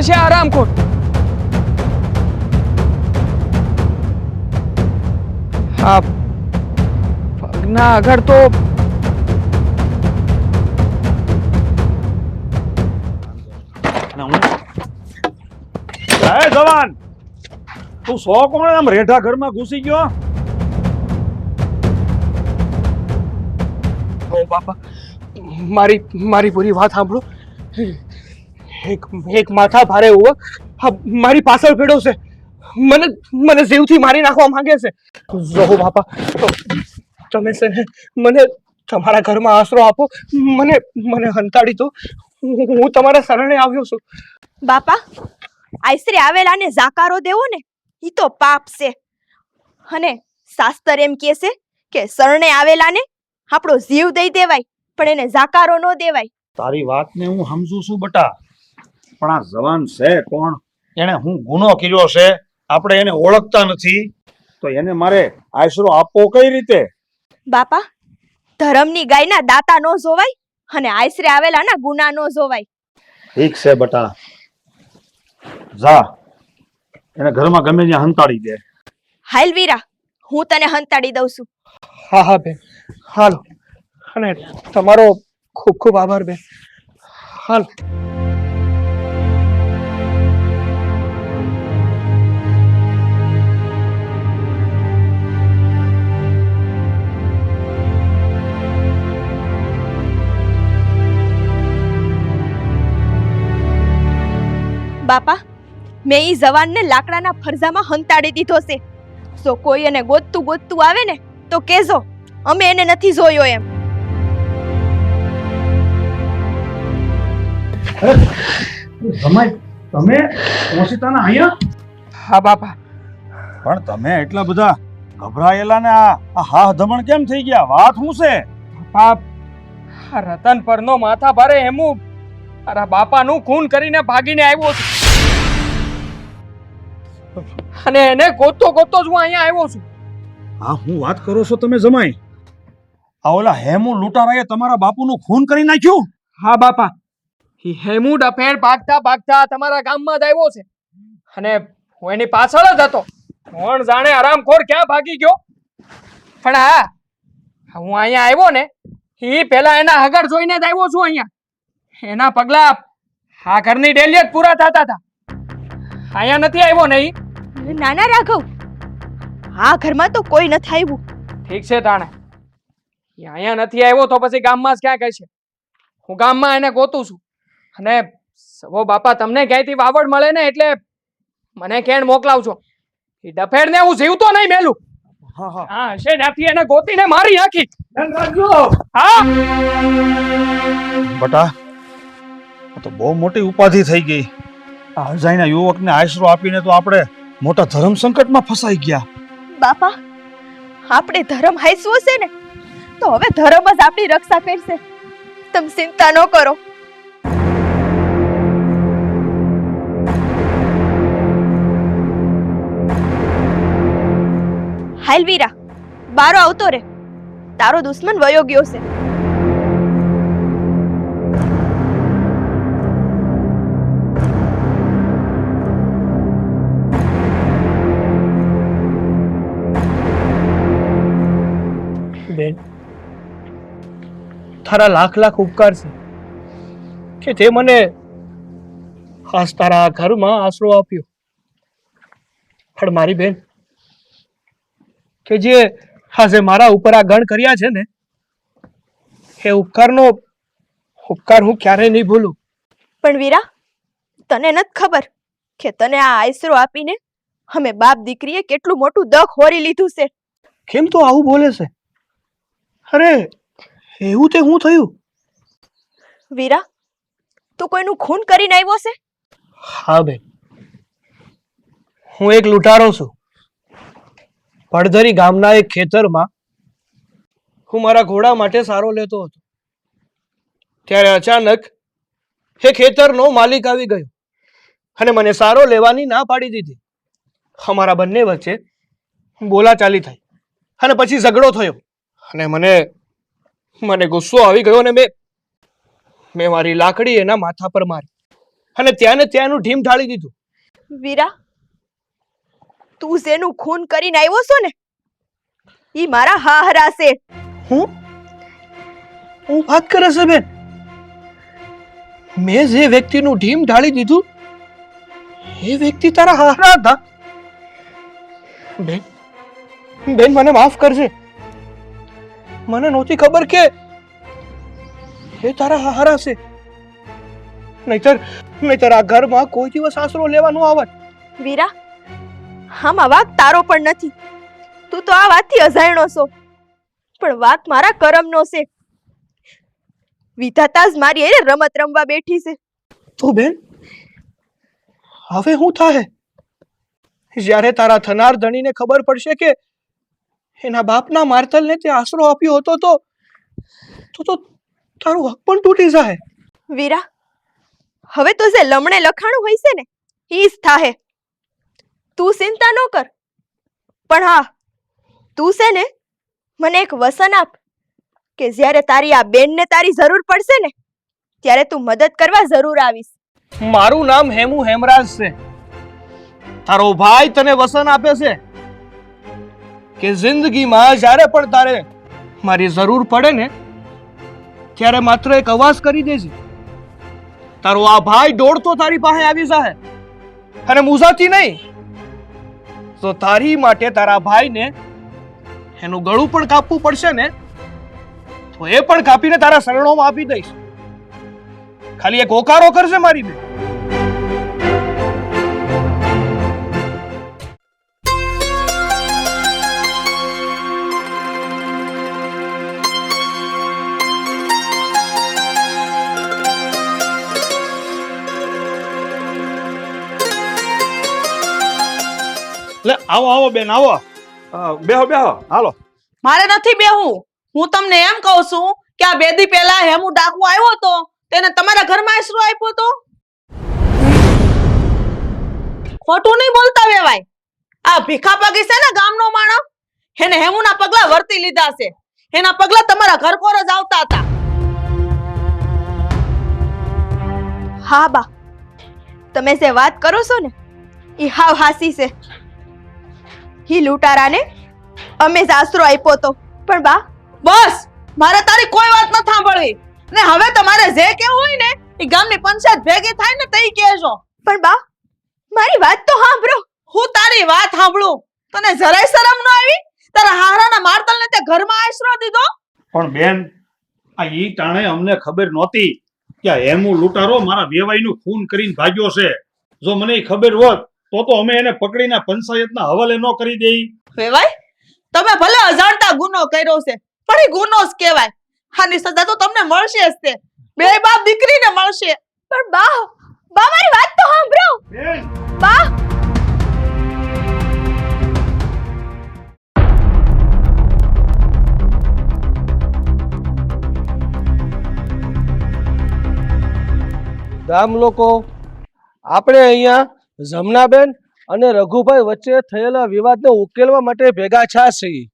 ક્યાં ગયો હશે આરામ ખોટ હા પગના આગળ તો અને હું હે જવાન તું સો કોણ આમ રેઢા ઘરમાં ઘૂસી ગયો ઓ બાપા મારી મારી પૂરી વાત સાંભળો એક એક માથા ભારે ઉવો મારી પાછળ છે. મને મને જીવથી મારી નાખવા માંગે છે. જો બાપા. તમે છે ને મને તમારા ઘરમાં આશરો આપો. મને મને હંતાડી તો હું તમારા શરણે આવ્યો છું. બાપા આઈસરે આવેલાને જાકારો દેવો ને એ તો પાપ છે. અને શાસ્ત્ર એમ કહે છે કે શરણે આવેલાને આપણો જીવ દઈ દેવાય પણ એને જાકારો ન દેવાય. તારી વાતને હું સમજુ છું બટા. પણ આ જવાન છે કોણ? એને હું ગુનો કર્યો છે? આપણે એને ઓળખતા નથી. તો એને મારે આશરો આપવો કઈ રીતે? બાપા ધર્મની ગાયના દાતા નો જોવાય અને આઈસરે આવેલાના ગુના નો જોવાય. ઠીક છે બટા. જા. એને ઘરમાં ગમે ત્યાં હંતાડી દે. હાલ વીરા હું તને હંતાડી દઉં છું. હા હા બેન. હાલો. અને તમારો ખૂબ ખૂબ આભાર બેન. હાલ. બાપા? મેં એ જવાનને લાકડાના ફરજામાં હંતાડી દીધો છે. જો કોઈ એને ગોતતું ગોતતું આવે ને તો કેજો અમે એને નથી જોયો એમ. જમાઈ તમે ઓશિતાના અહીંયા? હા બાપા. પણ તમે એટલા બધા ગભરાયેલા ને આ હા ધમણ કેમ થઈ ગયા? વાત શું છે? બાપ આ રતન પરનો માથા ભારે હેમું તારા બાપાનું ખૂન કરીને ભાગીને આવ્યો છું. અને એને ગોતતો ગોતતો જ હું અહીંયા આવ્યો છું. હા હું વાત કરો છો તમે જમાઈ. આ ઓલા હેમુ લૂંટારાએ તમારા બાપુનું ખૂન કરી નાખ્યું? હા બાપા. હેમુ ડફેર ભાગતા ભાગતા તમારા ગામમાં જ આવ્યો છે. અને હું એની પાછળ જ હતો. કોણ જાણે આરામખોર ક્યાં ભાગી ગયો. પણ હા હું અહીંયા આવ્યો ને એ પેલા એના હગર જોઈને જ આવ્યો છું અહીંયા. એના પગલા આ ઘરની ડેલી જ પૂરા થતા હતા. અહીંયા નથી આવ્યો નહીં. નાના રાઘવ આ ઘરમાં તો કોઈ નથી આવ્યું. ઠીક છે તાણે. અહીંયા નથી આવ્યો તો પછી ગામમાં જ ક્યાં કહેશે? હું ગામમાં એને ગોતું છું. અને સવો બાપા તમને ક્યાંયથી વાવડ મળે ને એટલે મને કેણ મોકલાવજો. એ ડફેડને હું જીવતો નહીં મેલું. હા હા. હા હશે ત્યાંથી એને ગોતીને મારી નાખી હા. બટા તો બહુ મોટી ઉપાધિ થઈ ગઈ. આ યુવકને આશરો આપીને તો આપણે મોટા ધર્મ સંકટમાં ફસાઈ ગયા. બાપા, આપણે ધર્મ હાઈસવો છે ને, તો હવે ધર્મ જ આપણી રક્ષા કરશે. તમે ચિંતા ન કરો. હાલ વીરા, બારો આવતો રે. તારો દુશ્મન વયો ગયો છે. તારા લાખ લાખ ઉપકાર છે. કે તે મને ખાસ તારા ઘરમાં આશરો આપ્યો. પણ મારી બેન કે જે આજે મારા ઉપર આ ગણ કર્યા છે ને એ ઉપકારનો ઉપકાર હું ક્યારેય નહીં ભૂલું. પણ વીરા તને નથી ખબર કે તને આ આશરો આપીને અમે બાપ દીકરીએ કેટલું મોટું દખ હોરી લીધું છે. કેમ તો આવું બોલે છે? અરે એવું તે હું થયું? વીરા તું કોઈનું ખૂન કરીને આવ્યો છે? હા બેન. હું એક લૂંટારો છું. પડધરી ગામના એક ખેતરમાં હું મારા ઘોડા માટે સારો લેતો હતો. ત્યારે અચાનક એ ખેતરનો માલિક આવી ગયો અને મને સારો લેવાની ના પાડી દીધી. અમારા બંને વચ્ચે બોલાચાલી થઈ અને પછી ઝઘડો થયો અને મને મને ગુસ્સો આવી ગયો ને મેં મેં મારી લાકડી એના માથા પર મારી અને ત્યાં ને ત્યાંનું ઢીમ ઢાળી દીધું. વીરા તું જેનું ખૂન કરીને આવ્યો છો ને? ઈ મારા હાહરા છે. હું? હું વાત કરે છે બેન? મેં જે વ્યક્તિનું ઢીમ ઢાળી દીધું એ વ્યક્તિ તારા હાહરા હતા. બેન બેન મને માફ કરજે. મને નહોતી ખબર કે એ તારા હારા છે. નહીતર નહીતર આ ઘરમાં કોઈ દિવસ આશરો લેવા ન આવત વીરા આમાં વાત તારો પણ નથી. તું તો આ વાતથી અજાયણો છો. પણ વાત મારા કરમનો છે. વિધાતા જ મારી એને રમત રમવા બેઠી છે. તો બેન હવે શું થાય જ્યારે તારા થનાર ધણીને ખબર પડશે કે એના બાપના માર્તલને તે આશરો આપ્યો હતો તો તો તો તારું હક પણ તૂટી જાય. વીરા હવે તો જે લમણે લખાણું હોય છે ને ઈ જ થાહે. તું ચિંતા ન કર. પણ હા તું છે ને મને એક વસન આપ કે જ્યારે તારી આ બેનને તારી જરૂર પડશે ને ત્યારે તું મદદ કરવા જરૂર આવીશ. મારું નામ હેમુ હેમરાજ છે. તારો ભાઈ તને વસન આપે છે. કે જિંદગીમાં જ્યારે પણ તારે મારી જરૂર પડે ને, ત્યારે માત્ર એક અવાજ કરી દેજે. તારો આ ભાઈ દોડતો તારી પાસે આવી જાય અને મુઝાતી નહીં. તો તારી માટે તારા ભાઈને એનું ગળું પણ કાપવું પડશે ને, તો એ પણ કાપીને તારા શરણોમાં આપી દઈશ. ખાલી એક હોકારો કરશે મારી બેન. આવો આવો બેન આવો. બેહો બેહો. હાલો. મારે નથી બેહું હું તમને એમ કહું છું કે આ બેદી પહેલા હેમુ ડાકુ આવ્યો તો તેને તમારા ઘરમાં આશરો આપ્યો તો ખોટું નહીં બોલતા વેવાય. આ ભીખા પગી છે ને ગામનો માણસ? એને હેમુના પગલા વર્તી લીધા છે. એના પગલા તમારા ઘર કોર જ આવતા હતા. હા બા. તમે જે વાત કરો છો ને એ હાવ હાસી છે. ઈ લૂંટારાને અમે આશરો આપ્યો તો પણ બા, બસ, મારે તારી કોઈ વાત ન સાંભળવી. ને હવે તમારે જે કેવું હોય ને, એ ગામની પંચાયત ભેગી થાય ને તઈ કહેજો. પણ બા, મારી વાત તો સાંભળો. હું તારી વાત સાંભળું. તને જરાય શરમ ન આવી? તારા હારાના મારતલને તે ઘરમાં આશરો દીધો? પણ બેન, આ ઈ ટાણે અમને ખબર નહોતી કે હેમુ લૂંટારો મારા વેવાઈનું ખૂન કરીને ભાગ્યો છે. જો મને ખબર હોત તો તો અમે એને પકડીને પંચાયતના હવાલે ન કરી દેઈ. વેવાય તમે ભલે અજાણતા ગુનો કર્યો છે પણ એ ગુનો જ કહેવાય. આની સજા તો તમને મળશે જ તે. બે બાપ દીકરીને મળશે. પણ બા બા મારી વાત તો સાંભળો. બા! ગામ લોકો આપણે અહીંયા જમનાબેન અને રઘુભાઈ વચ્ચે થયેલા વિવાદને ઉકેલવા માટે ભેગા છા. છીએ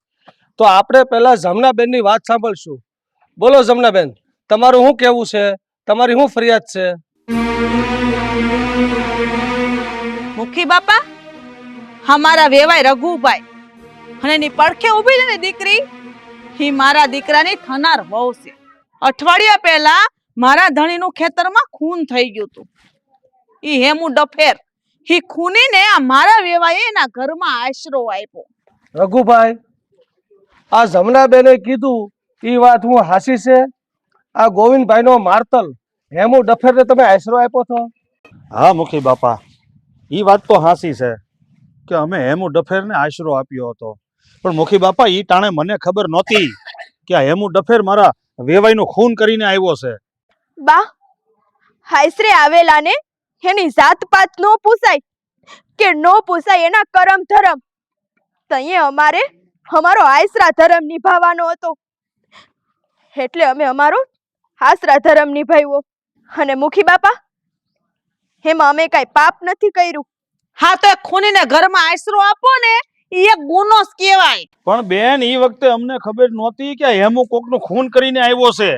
તો આપણે પહેલા જમનાબેનની વાત સાંભળશું. બોલો જમનાબેન, તમારું શું કહેવું છે? તમારી શું ફરિયાદ છે? મુખી બાપા, અમારા વેવાય રઘુભાઈ અને એની પડખે ઊભી છે ને દીકરી હી મારા દીકરાની થનાર વહુ છે. અઠવાડિયા પહેલા મારા ધણીનું ખેતરમાં ખૂન થઈ ગયું હતું. એ હેમુ ડફેર ઈ ખૂનીને આ મારા વેવાએ એના ઘરમાં આશરો આપ્યો. રઘુભાઈ આ જમનાબેને કીધું એ વાત હું હાસી છે? આ ગોવિંદભાઈનો માર્તલ હેમુ ડફેરને તમે આશરો આપ્યો છો? હા મુખી બાપા એ વાત તો હાસી છે કે અમે હેમુ ડફેરને આશરો આપ્યો હતો. પણ મુખી બાપા એ ટાણે મને ખબર નહોતી કે આ હેમુ ડફેર મારા વેવાઈનું ખૂન કરીને આવ્યો છે. બા હાઈસરે આવેલાને એની જાત પાત નો પૂછાય કે નો પૂછાય એના કરમ ધરમ. તઈએ અમારે અમારો આસરા ધર્મ નિભાવવાનો હતો. એટલે અમે અમારો આસરા ધર્મ નિભાવ્યો. અને મુખી બાપા એમાં અમે કઈ પાપ નથી કર્યું. હા તો એ ખૂનીને ઘરમાં આશરો આપો ને એ એક ગુનો કહેવાય. પણ બેન એ વખતે અમને ખબર નહોતી કે હેમુ કોકનું ખૂન કરીને આવ્યો છે.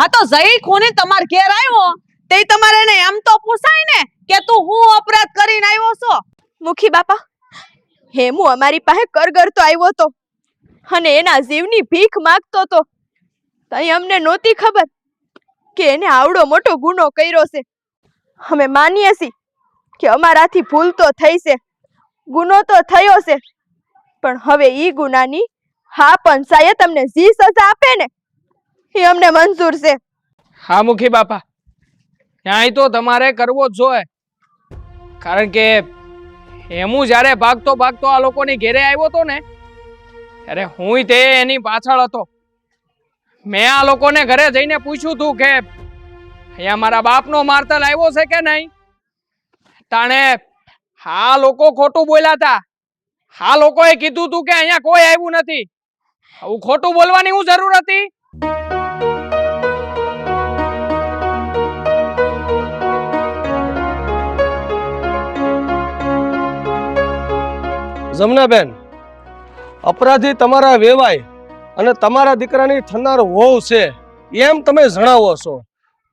હા તો જઈ ખૂની તમાર ઘેર આવ્યો. તે તમારે ને એમ તો પૂછાય ને કે તું હું અપરાધ કરીને આવ્યો છો? મુખી બાપા હેમુ અમારી પાસે કરગરતો આવ્યો તો અને એના જીવની ભીખ માંગતો તો. તઈ અમને નહોતી ખબર કે એને આવડો મોટો ગુનો કર્યો છે. અમે માનીએ છીએ કે અમારાથી ભૂલ તો થઈ છે ગુનો તો થયો છે પણ હવે ઈ ગુનાની હા પંચાયત અમને જી સજા આપે ને એ અમને મંજૂર છે. હા મુખી બાપા. ન્યાય તો તમારે કરવો જ જોઈએ. કારણ કે હેમુ જ્યારે ભાગતો ભાગતો આ લોકોની ઘેરે આવ્યો હતો ને, ત્યારે હું તે એની પાછળ હતો. મેં આ લોકોને ઘરે જઈને પૂછ્યું હતું કે, અહીંયા મારા બાપનો મારતલ આવ્યો છે કે નહીં? તાણે, હા, લોકો ખોટું બોલ્યા હતા હા, લોકોએ કીધું હતું કે અહીંયા કોઈ આવ્યું નથી. આવું ખોટું બોલવાની હું જરૂર હતી? જમનાબેન, અપરાધી તમારા વેવાય અને તમારા દીકરાની થનાર વહુ છે, એમ તમે જણાવો છો.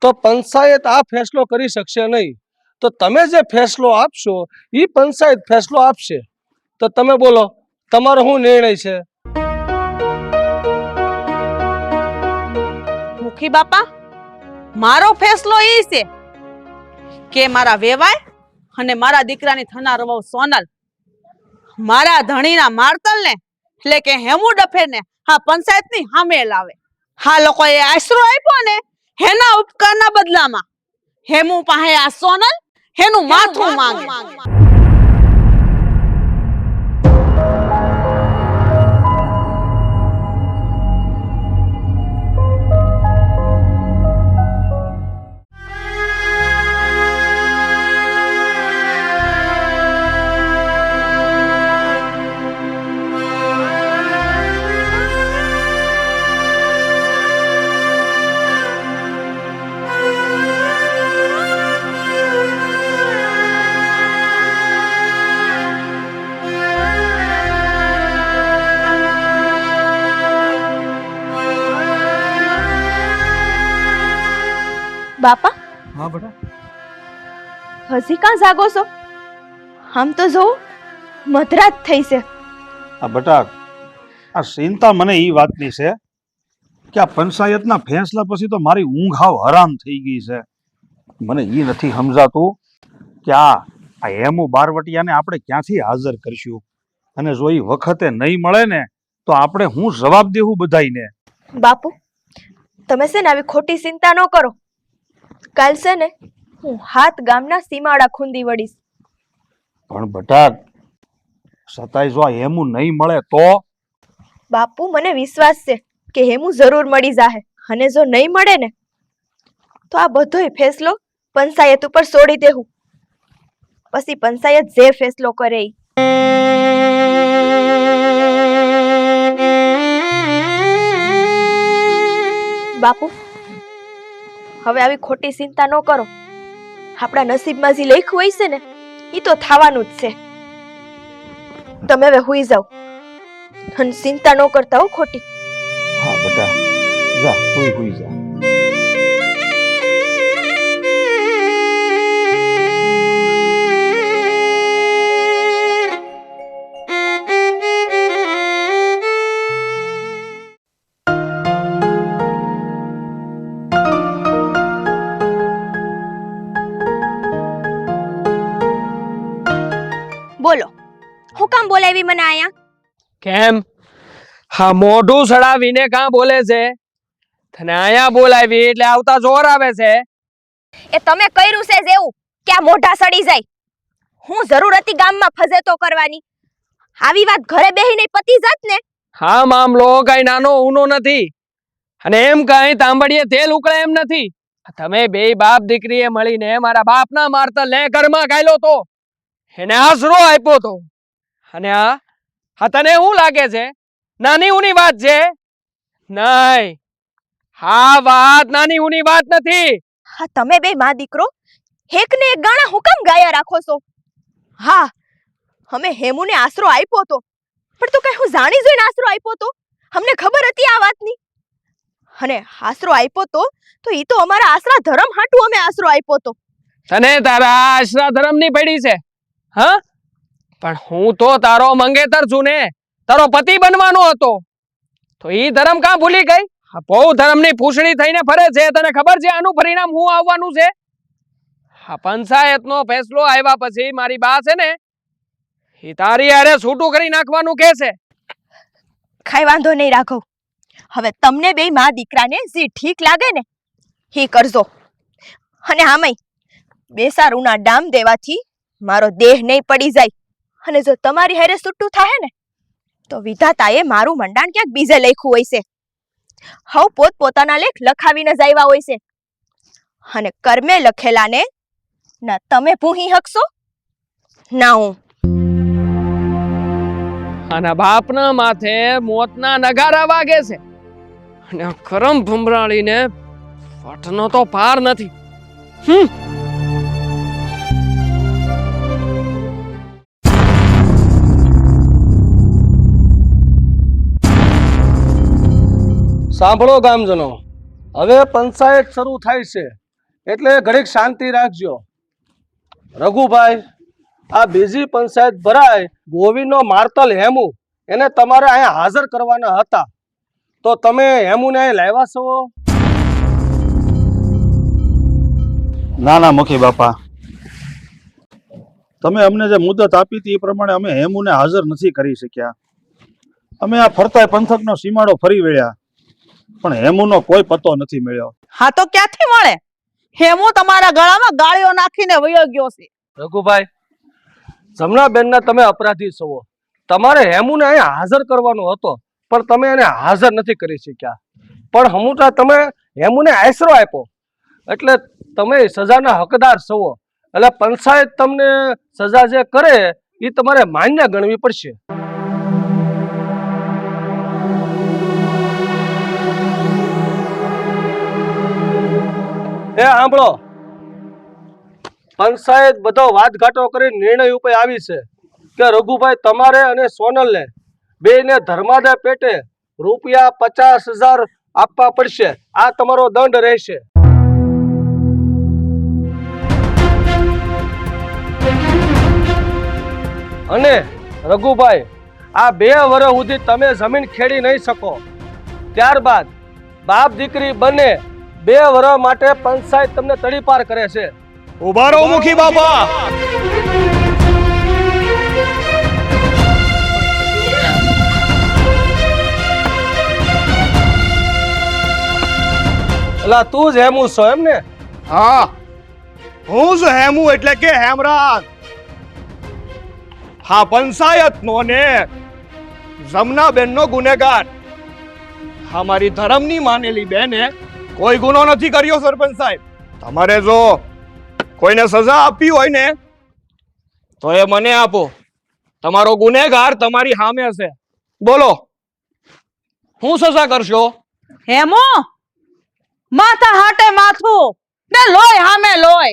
તો પંચાયત આ ફેસલો કરી શકશે નહીં. તો તમે જે ફેસલો આપશો એ પંચાયત ફેસલો આપશે. તો તમે બોલો, તમારો શું નિર્ણય છે? મુખી બાપા, મારો ફેસલો એ છે કે મારા વેવાય અને મારા દીકરાની થનાર વહુ સોનલ મારા ધણીના મારતલને એટલે કે હેમુ ડફેને હા પંચાયતની સામે લાવે. હા લોકોએ આશરો આપ્યો ને હેના ઉપકારના બદલામાં. હેમુ પાસે આ સોનલ હેનું માથું માંગે. હા બેટા. હજી કાં જાગો છો? આમ તો જો મધરાત થઈ છે. આ બેટા આ ચિંતા મને એ વાતની છે કે આ પંચાયતના ફેંસલા પછી તો મારી ઊંઘ હાવ હરામ થઈ ગઈ છે. મને એ નથી સમજાતું કે આ આ હેમુ બારવટિયાને આપણે ક્યાંથી હાજર કરશું? અને જો એ વખતે નહીં મળે ને તો આપણે હું જવાબ દેવું બધાઈને બાપુ તમે છે ને આવી ખોટી ચિંતા ન કરો. કાલ છે ને હું હાથ ગામના સીમાડા ખૂંદી વળીશ. પણ બટા સતાય જો હેમુ નહીં મળે તો? બાપુ મને વિશ્વાસ છે કે હેમુ જરૂર મળી જાહે. અને જો નહીં મળે ને તો આ બધોય ફેસલો પંચાયત ઉપર છોડી દેવું પછી પંચાયત જે ફેસલો કરે ઈ. બાપુ હવે આવી ખોટી ચિંતા ન કરો. આપણા નસીબમાં જે લખ્યું હોય છે ને એ તો થવાનું જ છે. તમે હવે હુઈ જાઓ. અને ચિંતા ન કરતા હો ખોટી. હા, બેટા, જા, હુઈ હુઈ જા. કામ બોલાવી મને આયા? કેમ? હા મોઢું સડાવીને કાં બોલે છે? તને આયા બોલાવી એટલે આવતા જોર આવે છે? એ તમે કર્યું છે જેવું કે આ મોઢા સડી જાય? હું જરૂર હતી ગામમાં ફજેતો કરવાની. આવી વાત ઘરે બેહીને પતી જાત ને? હા મામલો કઈ નાનો ઊનો નથી. અને એમ કઈ તાંબડીએ તેલ ઉકળે એમ નથી. તમે બે બાપ દીકરીએ મળીને મારા બાપના મારતા લે ઘરમાં ગાયલો તો. એને આશરો આપ્યો તો. અને આ હા તને શું લાગે છે? નાની ઉની વાત છે? નહીં. હા વાત નાની ઉની વાત નથી. હા તમે બે માં દીકરો એક ને એક ગાણા હું કામ ગાયા રાખો છો. હા અમે હેમુને આશરો આપ્યો તો પણ તો કઈ હું જાણી જોઈને આશરો આપ્યો તો અમને ખબર હતી આ વાતની. અને આશરો આપ્યો તો તો એ તો અમારા આશરા ધર્મ હાટુ અમે આશરો આપ્યો તો તને તારા આશરા ધર્મની પડી છે. હા? પણ હું તો તારો મંગેતર છું ને. તારો પતિ બનવાનો હતો. તો એ ધર્મ કાં ભૂલી ગઈ? બહુ ધર્મની પૂછડી થઈને ફરે છે, તને ખબર છે? આનું પરિણામ હું આવવાનું છે? આ પંચાયતનો ફેસલો આવ્યા પછી મારી બા છે ને એ તારી અરે છૂટું કરી નાખવાનું કે છે? કાંઈ વાંધો નહીં રાખો હવે તમને બે મા દીકરાને જે ઠીક લાગે ને એ કરજો. અને આમાંય બેસારુના ડામ દેવાથી મારો દેહ નહીં પડી જાય. અને જો તમારી હારે સુટ્ટું થાય ને, તો વિધાતાએ મારું મંડાણ ક્યાંક બીજે લખ્યું હોય છે. હવ પોત પોતાના લેખ લખાવીને જ આવ્યા હોય છે. અને કર્મે લખેલાને, ના, તમે ભૂહી હકશો? ના, હું. આના બાપના માથે મોતના નગારા વાગે છે. અને કરમ ભમરાળીને વટનો તો પાર નથી. હમ! સાંભળો ગામજનો. હવે પંચાયત શરૂ થાય છે, એટલે ઘડીક શાંતિ રાખજો. રઘુભાઈ, આ બીજી પંચાયત ભરાય, ગોવિંદનો માર્તલ હેમુ, એને તમારે અહીંયા હાજર કરવાના હતા. તો તમે હેમુને અહીં લાવ્યા છો? ના ના, મુખી બાપા. તમે અમને જે મુદત આપી હતી એ પ્રમાણે અમે હેમુને હાજર નથી કરી શક્યા. અમે આ ફરતા પંથકનો સીમાડો ફરી વળ્યા. પણ હેમુનો કોઈ પતો નથી મળ્યો. હા તો ક્યાંથી મળે? હેમુ તમારા ગળામાં ગાળીઓ નાખીને વયો ગયો છે. રઘુભાઈ જમનાબેનના તમે અપરાધી છો. તમારે હેમુને અહીંયા હાજર કરવાનો હતો પણ તમે એને હાજર નથી કરી શક્યા. પણ હમુટા તમે હેમુને આશરો આપ્યો. એટલે તમે સજાના હકદાર છો. એટલે પંચાયત તમને સજા જે કરે એ તમારે માન્ય ગણવી પડશે. એ સાંભળો. પંચાયત બધો વાતઘાટો કરી નિર્ણય ઉપર આવી છે કે રઘુભાઈ તમારે અને સોનલને બેને ધર્માદા પેટે રૂપિયા પચાસ હજાર આપવા પડશે. આ તમારો દંડ રહેશે. અને રઘુભાઈ, આ બે વર્ષ સુધી તમે જમીન ખેડી નહીં શકો. ત્યારબાદ બાપ દીકરી બંને બે વર્ષ માટે પંચાયત તમને તડીપાર કરે છે. ઊભા રહો મુખી બાપા. એટલે તું જ હેમુ છો એમ ને? હા. હું જ હેમુ એટલે કે હેમરાજ. હા પંચાયતનો ને જમનાબેનનો ગુનેગાર. હા મારી ધર્મની માનેલી બેને કોઈ ગુનો નથી કર્યો સરપંચ સાહેબ. તમારે જો કોઈને સજા આપી હોય ને તો એ મને આપો. તમારો ગુનેગાર તમારી સામે હશે. બોલો હું સજા કરશો? હેમો માથા હાટે માથું. ને લોય હામે લોય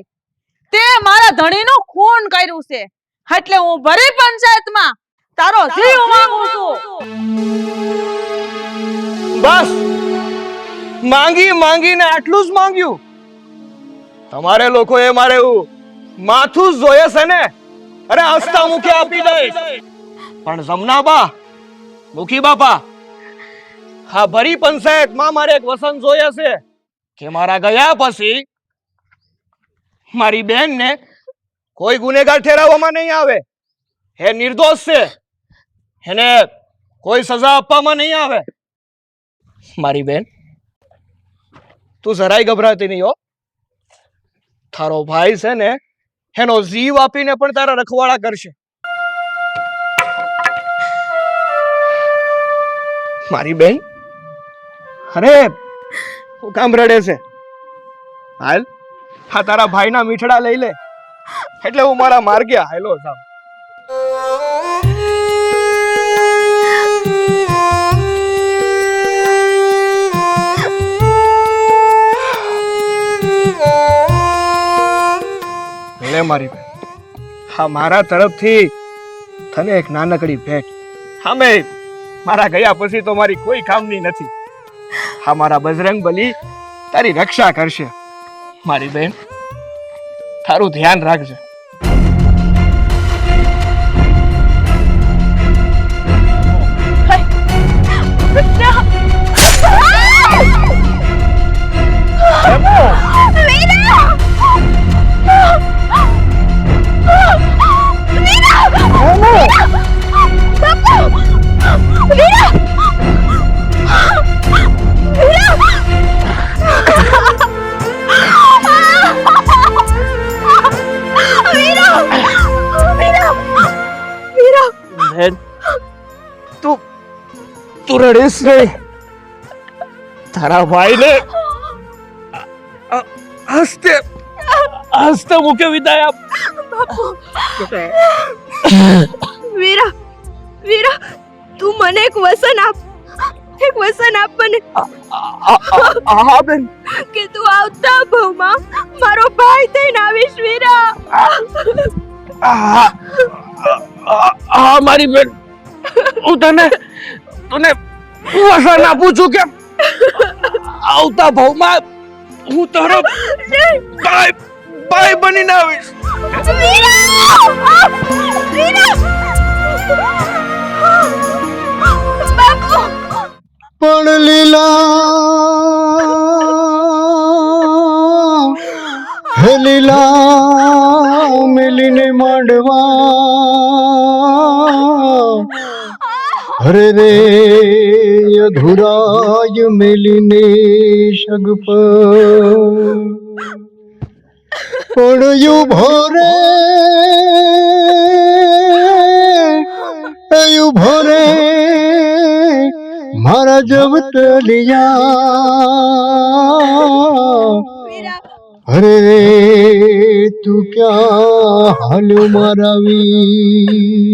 તે મારા ધણીનું ખૂન કર્યું છે. એટલે હું ભરી પંચાયતમાં. તારો જીવ માંગુ છું. બસ. માંગી માંગીને આટલું જ માંગ્યું. તમારે લોકો એ મારે માથું જ જોઈએ છે ને? અરે હસતા મુખે આપી દઈશ. પણ જમનાબા મુખી બાપા હા ભરી પંચાયતમાં મારે એક વસંત જોઈએ છે કે મારા ગયા પછી મારી બેન ને કોઈ ગુનેગાર ઠેરાવવામાં નહીં આવે. હે નિર્દોષ છે. એને કોઈ સજા આપવામાં નહીં આવે. મારી બેન તું જરાય ગભરાતી નહીં હો. તારો ભાઈ છે ને, એનો જીવ આપીને પણ તારા રખવાડા કરશે. મારી બેન? અરે, હું કામ રડે છે. હાલ હા તારા ભાઈના મીઠડા લઈ લે. એટલે હું મારા માર્ગે હાલો જાઉં. લે મારી બેન. હા, મારા તરફથી તને એક નાનકડી ભેટ. અમે મારા ગયા પછી તો મારી કોઈ કામની નથી. હા, મારા બજરંગ બલી તારી રક્ષા કરશે. મારી બેન, તારું ધ્યાન રાખજે. તું તારા ભાઈને હસ્તે હસ્તે મૂકે વિદાય આપ. વીરા વીરા તું મને એક વસન આપ. એક વસન આપ મને. હા બેન. કે તું આવતા ભવમાં મારો ભાઈ થઈને આવીશ વીરા. હા હા મારી બેન. હું તને તને વસન આપું છું કે આવતા ભાવમાં હું તારો ભાઈ ભાઈ બનીને આવીશ. પણ લીલા હે લીલા, મિલીને માંડવા હરે रे અધુરાય મેલીને શગ પર પણ યુ ભોરે યુ ભોરે મારા જવતલિયા અરે તું ક્યાં હાલ મારા વીર